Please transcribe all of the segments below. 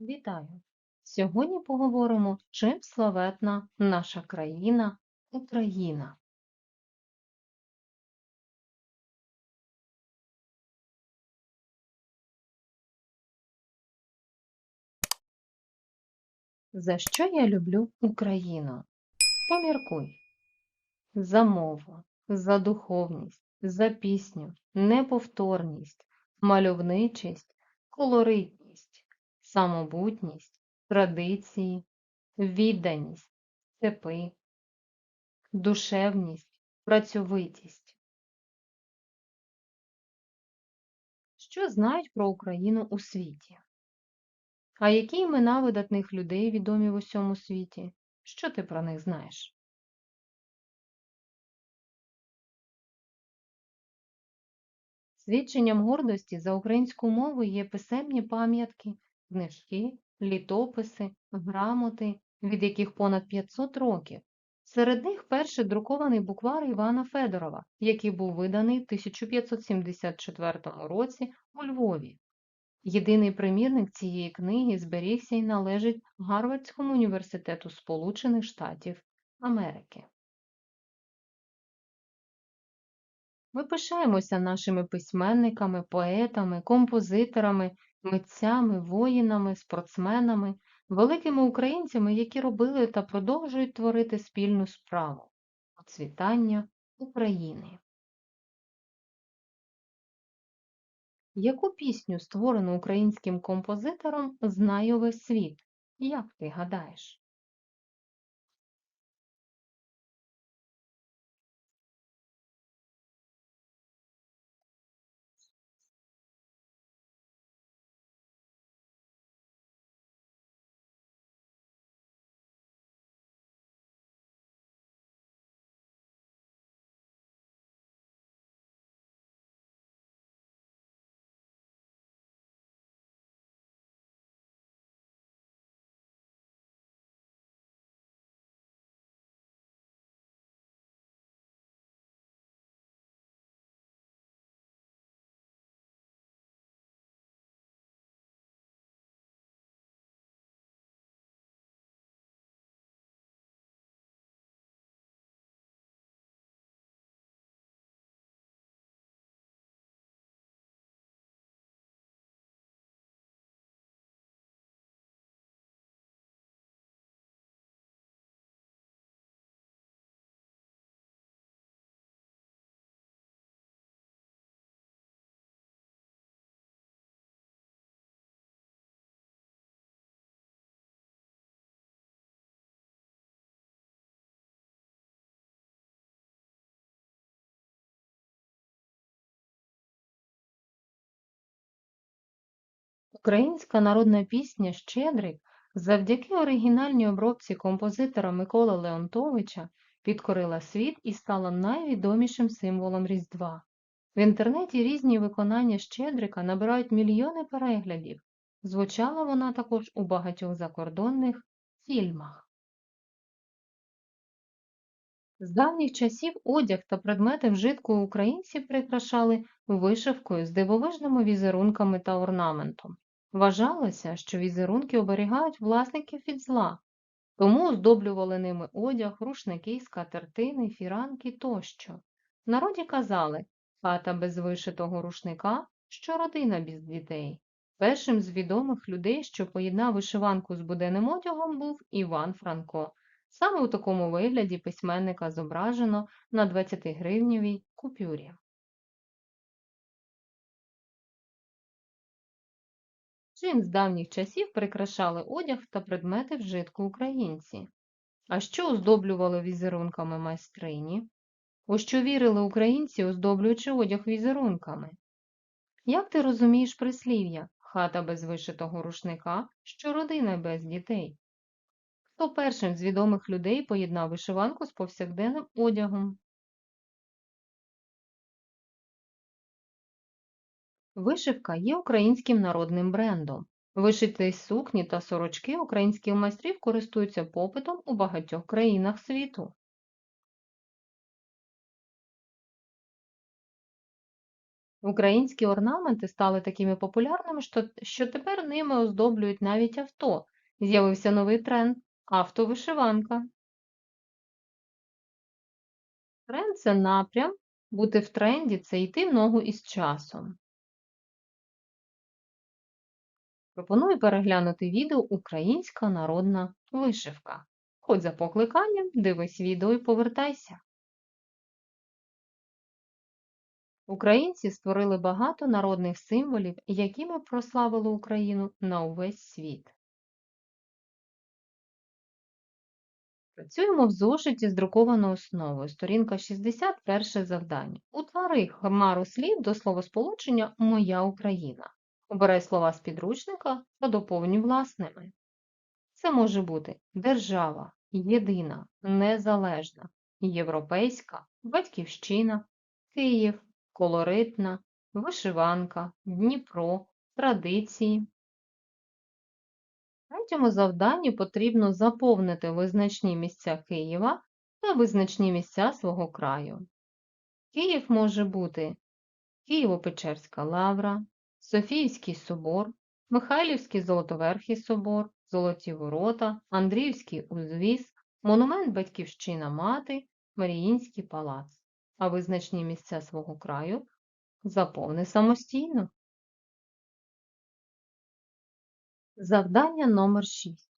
Вітаю! Сьогодні поговоримо, чим славетна наша країна Україна. За що я люблю Україну? Поміркуй. За мову, за духовність, за пісню, неповторність, мальовничість, колоритність, самобутність, традиції, відданість, степи, душевність, працьовитість. Що знають про Україну у світі? А які імена видатних людей відомі в усьому світі? Що ти про них знаєш? Свідченням гордості за українську мову є писемні пам'ятки, книжки, літописи, грамоти, від яких понад 500 років. Серед них перший друкований буквар Івана Федорова, який був виданий в 1574 році у Львові. Єдиний примірник цієї книги зберігся і належить Гарвардському університету Сполучених Штатів Америки. Ми пишаємося нашими письменниками, поетами, композиторами, митцями, воїнами, спортсменами, великими українцями, які робили та продовжують творити спільну справу процвітання України. Яку пісню, створену українським композитором, знає весь світ? Як ти гадаєш? Українська народна пісня Щедрик завдяки оригінальній обробці композитора Миколи Леонтовича підкорила світ і стала найвідомішим символом Різдва. В інтернеті різні виконання Щедрика набирають мільйони переглядів. Звучала вона також у багатьох закордонних фільмах. З давніх часів одяг та предмети вжитку українці прикрашали вишивкою з дивовижними візерунками та орнаментом. Вважалося, що візерунки оберігають власників від зла, тому оздоблювали ними одяг, рушники, скатертини, фіранки тощо. В народі казали хата без вишитого рушника, що родина без дітей. Першим з відомих людей, що поєднав вишиванку з буденним одягом, був Іван Франко. Саме у такому вигляді письменника зображено на 20-гривневій купюрі. Чим з давніх часів прикрашали одяг та предмети вжитку українці? А що оздоблювали візерунками майстрині? У що вірили українці, оздоблюючи одяг візерунками? Як ти розумієш прислів'я хата без вишитого рушника, що родина без дітей? Хто першим з відомих людей поєднав вишиванку з повсякденним одягом? Вишивка є українським народним брендом. Вишиті сукні та сорочки українських майстрів користуються попитом у багатьох країнах світу. Українські орнаменти стали такими популярними, що, тепер ними оздоблюють навіть авто. З'явився новий тренд автовишиванка. Тренд це напрям, бути в тренді це йти в ногу із часом. Пропоную переглянути відео Українська народна вишивка. Ходь за покликанням, дивись відео і повертайся. Українці створили багато народних символів, якими прославили Україну на увесь світ. Працюємо в зошиті з друкованою основою. Сторінка 61 завдання. Утвори хмару слів до словосполучення Моя Україна. Обирай слова з підручника та доповнюй власними. Це може бути держава, єдина, незалежна, європейська, батьківщина, Київ, колоритна, вишиванка, Дніпро, традиції. В третьому завданні потрібно заповнити визначні місця Києва та визначні місця свого краю. Київ може бути Києво-Печерська лавра, Софіївський собор, Михайлівський Золотоверхий собор, Золоті ворота, Андріївський узвіз, монумент Батьківщина Мати, Маріїнський палац. А визначні місця свого краю заповни самостійно. Завдання номер 6.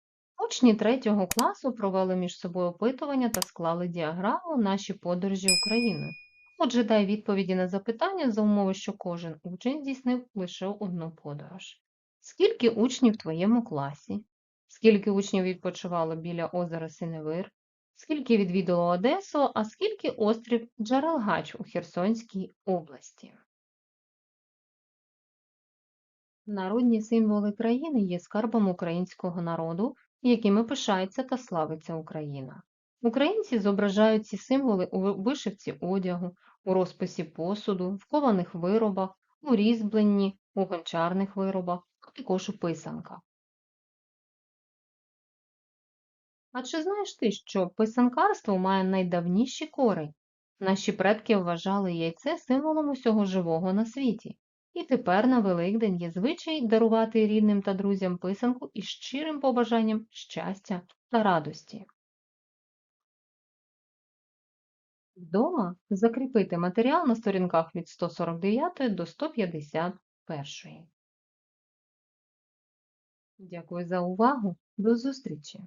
Учні 3 класу провели між собою опитування та склали діаграму наші подорожі Україною. Отже, дай відповіді на запитання за умови, що кожен учень здійснив лише одну подорож. Скільки учнів в твоєму класі? Скільки учнів відпочивало біля озера Синевир? Скільки відвідало Одесу, а скільки острів Джарелгач у Херсонській області? Народні символи країни є скарбом українського народу, якими пишається та славиться Україна. Українці зображають ці символи у вишивці одягу, у розписі посуду, в кованих виробах, у різьбленні, у гончарних виробах, а також у писанках. А чи знаєш ти, що писанкарство має найдавніші кори? Наші предки вважали яйце символом усього живого на світі. І тепер на Великдень є звичай дарувати рідним та друзям писанку із щирим побажанням щастя та радості. Вдома закріпити матеріал на сторінках від 149 до 151. Дякую за увагу. До зустрічі!